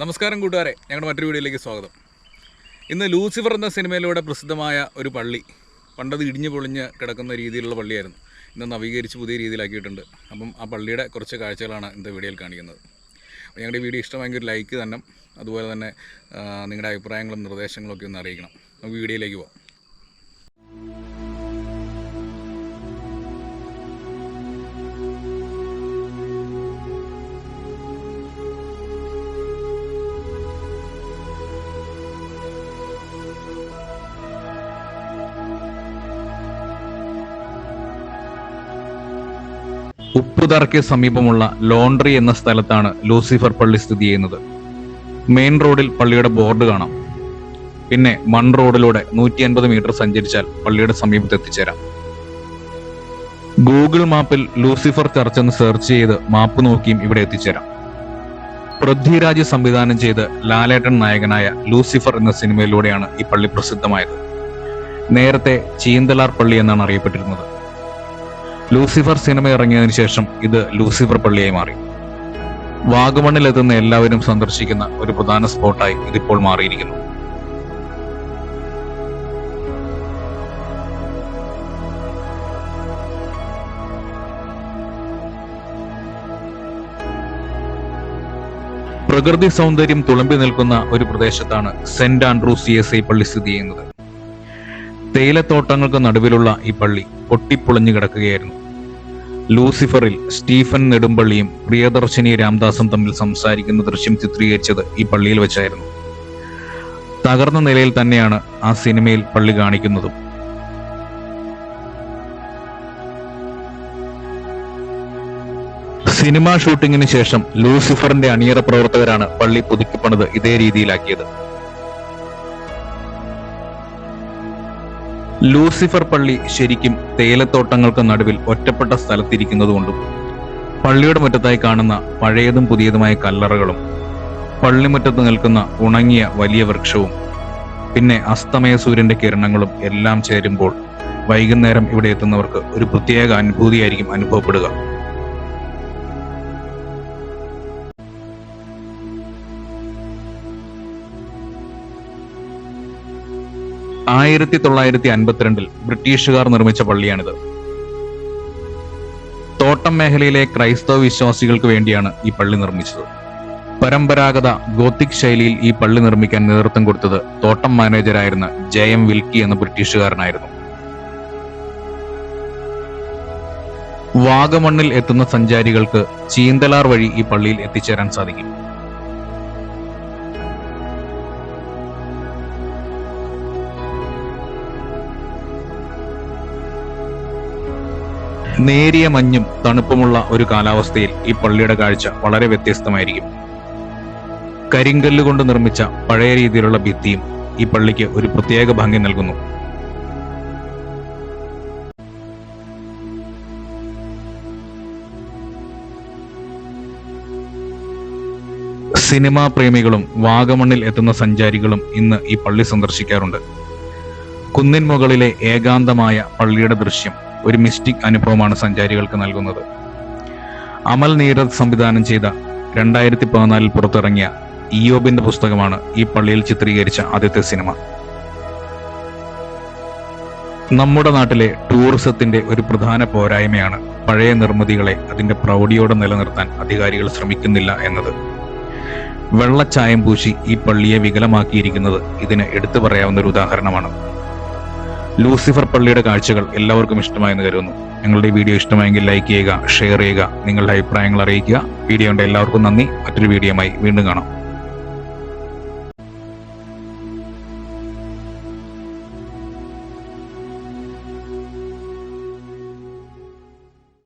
നമസ്കാരം കൂട്ടുകാരെ ഞങ്ങളുടെ മറ്റൊരു വീഡിയോയിലേക്ക് സ്വാഗതം. ഇന്ന് ലൂസിഫർ എന്ന സിനിമയിലൂടെ പ്രസിദ്ധമായ ഒരു പള്ളി പണ്ടത് ഇടിഞ്ഞു പൊളിഞ്ഞ് കിടക്കുന്ന രീതിയിലുള്ള പള്ളിയായിരുന്നു. ഇന്ന് നവീകരിച്ച് പുതിയ രീതിയിലാക്കിയിട്ടുണ്ട്. അപ്പം ആ പള്ളിയുടെ കുറച്ച് കാഴ്ചകളാണ് ഇന്നത്തെ വീഡിയോയിൽ കാണിക്കുന്നത്. ഞങ്ങളുടെ വീഡിയോ ഇഷ്ടമായെങ്കിൽ ഒരു ലൈക്ക് തന്നെ അതുപോലെ തന്നെ നിങ്ങളുടെ അഭിപ്രായങ്ങളും നിർദ്ദേശങ്ങളും ഒക്കെ ഒന്ന് അറിയിക്കണം. നമുക്ക് വീഡിയോയിലേക്ക് പോകാം ഉപ്പുതറയ്ക്ക് സമീപമുള്ള ലോണ്ടറി എന്ന സ്ഥലത്താണ് ലൂസിഫർ പള്ളി സ്ഥിതി ചെയ്യുന്നത്. മെയിൻ റോഡിൽ പള്ളിയുടെ ബോർഡ് കാണാം. പിന്നെ മൺ റോഡിലൂടെ നൂറ്റി അൻപത് മീറ്റർ സഞ്ചരിച്ചാൽ പള്ളിയുടെ സമീപത്ത് എത്തിച്ചേരാം. ഗൂഗിൾ മാപ്പിൽ ലൂസിഫർ ചർച്ച് എന്ന് സെർച്ച് ചെയ്ത് മാപ്പ് നോക്കിയും ഇവിടെ എത്തിച്ചേരാം. പൃഥ്വിരാജ് സംവിധാനം ചെയ്ത് ലാലേട്ടൻ നായകനായ ലൂസിഫർ എന്ന സിനിമയിലൂടെയാണ് ഈ പള്ളി പ്രസിദ്ധമായത്. നേരത്തെ ചീന്തലാർ പള്ളി എന്നാണ് അറിയപ്പെട്ടിരുന്നത്. ലൂസിഫർ സിനിമ ഇറങ്ങിയതിനു ശേഷം ഇത് ലൂസിഫർ പള്ളിയായി മാറി. വാഗമണ്ണിൽ എത്തുന്ന എല്ലാവരും സന്ദർശിക്കുന്ന ഒരു പ്രധാന സ്പോട്ടായി ഇതിപ്പോൾ മാറിയിരിക്കുന്നു. പ്രകൃതി സൗന്ദര്യം തുളുമ്പി നിൽക്കുന്ന ഒരു പ്രദേശത്താണ് Saint Andrews C S I പള്ളി സ്ഥിതി ചെയ്യുന്നത്. തേയിലത്തോട്ടങ്ങൾക്ക് നടുവിലുള്ള ഈ പള്ളി പൊട്ടിപ്പൊളിഞ്ഞു കിടക്കുകയായിരുന്നു. ലൂസിഫറിൽ സ്റ്റീഫൻ നെടുമ്പള്ളിയും പ്രിയദർശിനി രാംദാസും തമ്മിൽ സംസാരിക്കുന്ന ദൃശ്യം ചിത്രീകരിച്ചത് ഈ പള്ളിയിൽ വെച്ചായിരുന്നു. തകർന്ന നിലയിൽ തന്നെയാണ് ആ സിനിമയിൽ പള്ളി കാണിക്കുന്നതും. സിനിമാ ഷൂട്ടിങ്ങിന് ശേഷം ലൂസിഫറിന്റെ അണിയറ പ്രവർത്തകരാണ് പള്ളി പുതുക്കിപ്പണിത് ഇതേ രീതിയിലാക്കിയത്. ലൂസിഫർ പള്ളി ശരിക്കും തേയിലത്തോട്ടങ്ങൾക്ക് നടുവിൽ ഒറ്റപ്പെട്ട സ്ഥലത്തിരിക്കുന്നതുകൊണ്ടും പള്ളിയുടെ മുറ്റത്തായി കാണുന്ന പഴയതും പുതിയതുമായ കല്ലറകളും പള്ളിമുറ്റത്ത് നിൽക്കുന്ന ഉണങ്ങിയ വലിയ വൃക്ഷവും പിന്നെ അസ്തമയ സൂര്യന്റെ കിരണങ്ങളും എല്ലാം ചേരുമ്പോൾ വൈകുന്നേരം ഇവിടെ എത്തുന്നവർക്ക് ഒരു പ്രത്യേക അനുഭൂതിയായിരിക്കും അനുഭവപ്പെടുക. ആയിരത്തി തൊള്ളായിരത്തി അൻപത്തിരണ്ടിൽ ബ്രിട്ടീഷുകാർ നിർമ്മിച്ച പള്ളിയാണിത്. തോട്ടം മേഖലയിലെ ക്രൈസ്തവ വിശ്വാസികൾക്ക് വേണ്ടിയാണ് ഈ പള്ളി നിർമ്മിച്ചത്. പരമ്പരാഗത ഗോത്തിക് ശൈലിയിൽ ഈ പള്ളി നിർമ്മിക്കാൻ നേതൃത്വം കൊടുത്തത് തോട്ടം മാനേജരായിരുന്ന ജെ എം വിൽക്കി എന്ന ബ്രിട്ടീഷുകാരനായിരുന്നു. വാഗമണ്ണിൽ എത്തുന്ന സഞ്ചാരികൾക്ക് ചീന്തലാർ വഴി ഈ പള്ളിയിൽ എത്തിച്ചേരാൻ സാധിക്കും. നേരിയ മഞ്ഞും തണുപ്പുമുള്ള ഒരു കാലാവസ്ഥയിൽ ഈ പള്ളിയുടെ കാഴ്ച വളരെ വ്യത്യസ്തമായിരിക്കും. കരിങ്കല്ല് കൊണ്ട് നിർമ്മിച്ച പഴയ രീതിയിലുള്ള ഭിത്തിയും ഈ പള്ളിക്ക് ഒരു പ്രത്യേക ഭംഗി നൽകുന്നു. സിനിമാ പ്രേമികളും വാഗമണ്ണിൽ എത്തുന്ന സഞ്ചാരികളും ഇന്ന് ഈ പള്ളി സന്ദർശിക്കാറുണ്ട്. കുന്നിൻ മുകളിലെ ഏകാന്തമായ പള്ളിയുടെ ദൃശ്യം ഒരു മിസ്റ്റിക് അനുഭവമാണ് സഞ്ചാരികൾക്ക് നൽകുന്നത്. അമൽ നീരദ് സംവിധാനം ചെയ്ത രണ്ടായിരത്തി പതിനാലിൽ പുറത്തിറങ്ങിയ ഇയോബിന്റെ പുസ്തകമാണ് ഈ പള്ളിയിൽ ചിത്രീകരിച്ച ആദ്യത്തെ സിനിമ. നമ്മുടെ നാട്ടിലെ ടൂറിസത്തിന്റെ ഒരു പ്രധാന പോരായ്മയാണ് പഴയ നിർമ്മിതികളെ അതിന്റെ പ്രൗഢിയോടെ നിലനിർത്താൻ അധികാരികൾ ശ്രമിക്കുന്നില്ല എന്നത്. വെള്ളച്ചായം പൂശി ഈ പള്ളിയെ വികലമാക്കിയിരിക്കുന്നത് ഇതിന് എടുത്തു പറയാവുന്ന ഒരു ഉദാഹരണമാണ്. ലൂസിഫർ പള്ളിയുടെ കാഴ്ചകൾ എല്ലാവർക്കും ഇഷ്ടമായെന്ന് കരുതുന്നു. ഞങ്ങളുടെ വീഡിയോ ഇഷ്ടമായെങ്കിൽ ലൈക്ക് ചെയ്യുക ഷെയർ ചെയ്യുക നിങ്ങളുടെ അഭിപ്രായങ്ങൾ അറിയിക്കുക. വീഡിയോ ഉണ്ട് എല്ലാവർക്കും നന്ദി. മറ്റൊരു വീഡിയോയുമായി വീണ്ടും കാണാം.